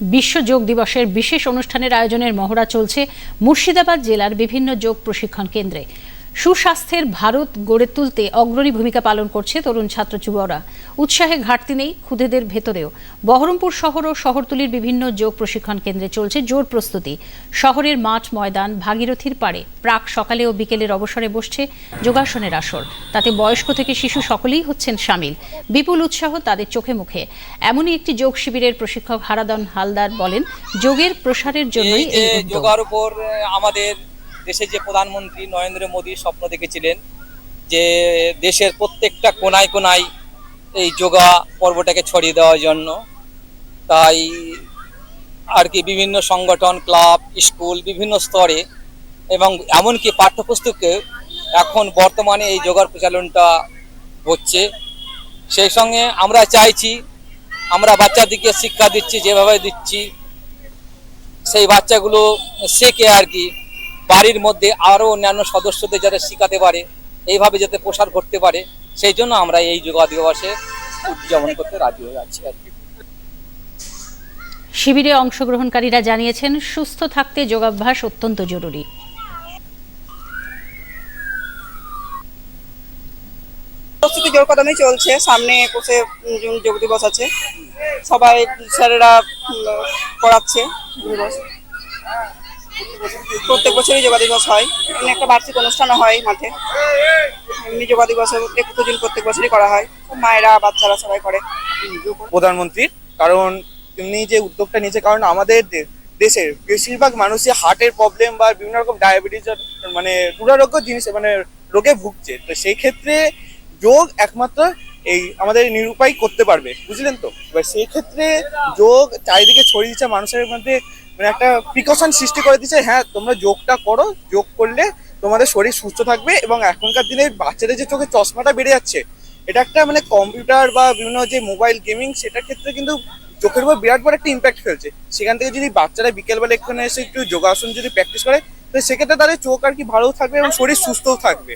বিশ্ব যোগ দিবসের বিশেষ অনুষ্ঠানের আয়োজনের মহড়া চলছে মুর্শিদাবাদ জেলার বিভিন্ন যোগ প্রশিক্ষণ কেন্দ্রে। সুস্বাস্থ্যের ভারত গড়ে তুলতে অগ্রণী ভূমিকা পালন করছে তরুণ ছাত্র যুবরা। উৎসাহে ঘাটতি নেই খুদেদের ভেতরেও। বহরমপুর শহর ও শহরতলির বিভিন্ন যোগ প্রশিক্ষণ কেন্দ্রে চলছে জোর প্রস্তুতি। শহরের মাঠ ময়দান ভাগীরথীর পাড়ে প্রাক সকালে ও বিকেলের অবসরে বসছে যোগাসনের আসর। তাতে বয়স্ক থেকে শিশু সকলেই হচ্ছেন সামিল। বিপুল উৎসাহ তাদের চোখে মুখে। এমনই একটি যোগ শিবিরের প্রশিক্ষক হারাদন হালদার বলেন যোগের প্রসারের জন্যই এই যোগার উপর আমাদের দেশের যে প্রধানমন্ত্রী নরেন্দ্র মোদী স্বপ্ন দেখেছিলেন যে দেশের প্রত্যেকটা কোনায় কোনায় এই যোগা পর্বটাকে ছড়িয়ে দেওয়ার জন্য, তাই আর কি বিভিন্ন সংগঠন, ক্লাব, স্কুল, বিভিন্ন স্তরে এবং এমনকি পাঠ্যপুস্তকে এখন বর্তমানে এই যোগার প্রচলনটা হচ্ছে। সেই সঙ্গে আমরা চাইছি, আমরা বাচ্চাদেরকে শিক্ষা দিচ্ছি, যেভাবে দিচ্ছি, সেই বাচ্চাগুলো শেখে আর কি। বাড়ির মধ্যে আরও অন্যান্য সদস্যদের যাতে শেখাতে পারে এইভাবে যাতে প্রসার করতে পারে সেই জন্য আমরা এই যোগা দিবসে উদযাপন করতে রাজি হয়ে যাচ্ছি আর কি। শিবিরে অংশগ্রহণকারীরা জানিয়েছেন সুস্থ থাকতে যোগাভ্যাস অত্যন্ত জরুরি। প্রস্তুতি জোর কদমে চলছে সামনে একুশে জুন যোগ দিবস আছে। সবাই স্যারেরা যোগ দিবস প্রত্যেক বছরই যোগা দিবস হয়। এমনি একটা বার্ষিক অনুষ্ঠানও হয় মাঠে। এমনি যোগা দিবস একুশে জুন প্রত্যেক বছরই করা হয়। মায়েরা, বাচ্চারা সবাই করে। প্রধানমন্ত্রীর, কারণ তিনি যে উদ্যোগটা নিয়েছে, কারণ আমাদের দেশের বেশিরভাগ মানুষই হার্টের প্রবলেম বা বিভিন্ন রকম ডায়াবেটিস মানে দুরারোগ্য জিনিস মানে রোগে ভুগছে। তো সেই ক্ষেত্রে যোগ একমাত্র এই আমাদের নিরুপায় করতে পারবে, বুঝলেন তো? এবার সেই ক্ষেত্রে যোগ চারিদিকে ছড়িয়ে দিচ্ছে, মানুষের মধ্যে মানে একটা প্রিকশন সৃষ্টি করে দিচ্ছে হ্যাঁ তোমরা যোগটা করো, যোগ করলে তোমাদের শরীর সুস্থ থাকবে এবং এখনকার দিনে বাচ্চাদের যে চোখে চশমাটা বেড়ে যাচ্ছে, এটা একটা মানে কম্পিউটার বা বিভিন্ন যে মোবাইল গেমিং সেটার ক্ষেত্রে কিন্তু চোখের উপর বিরাট বড় একটা ইম্প্যাক্ট ফেলছে। সেখান থেকে যদি বাচ্চারা বিকেলবেলা এখানে এসে একটু যোগাসন যদি প্র্যাকটিস করে, তো সেক্ষেত্রে তাদের চোখ আর কি ভালো থাকবে এবং শরীর সুস্থও থাকবে।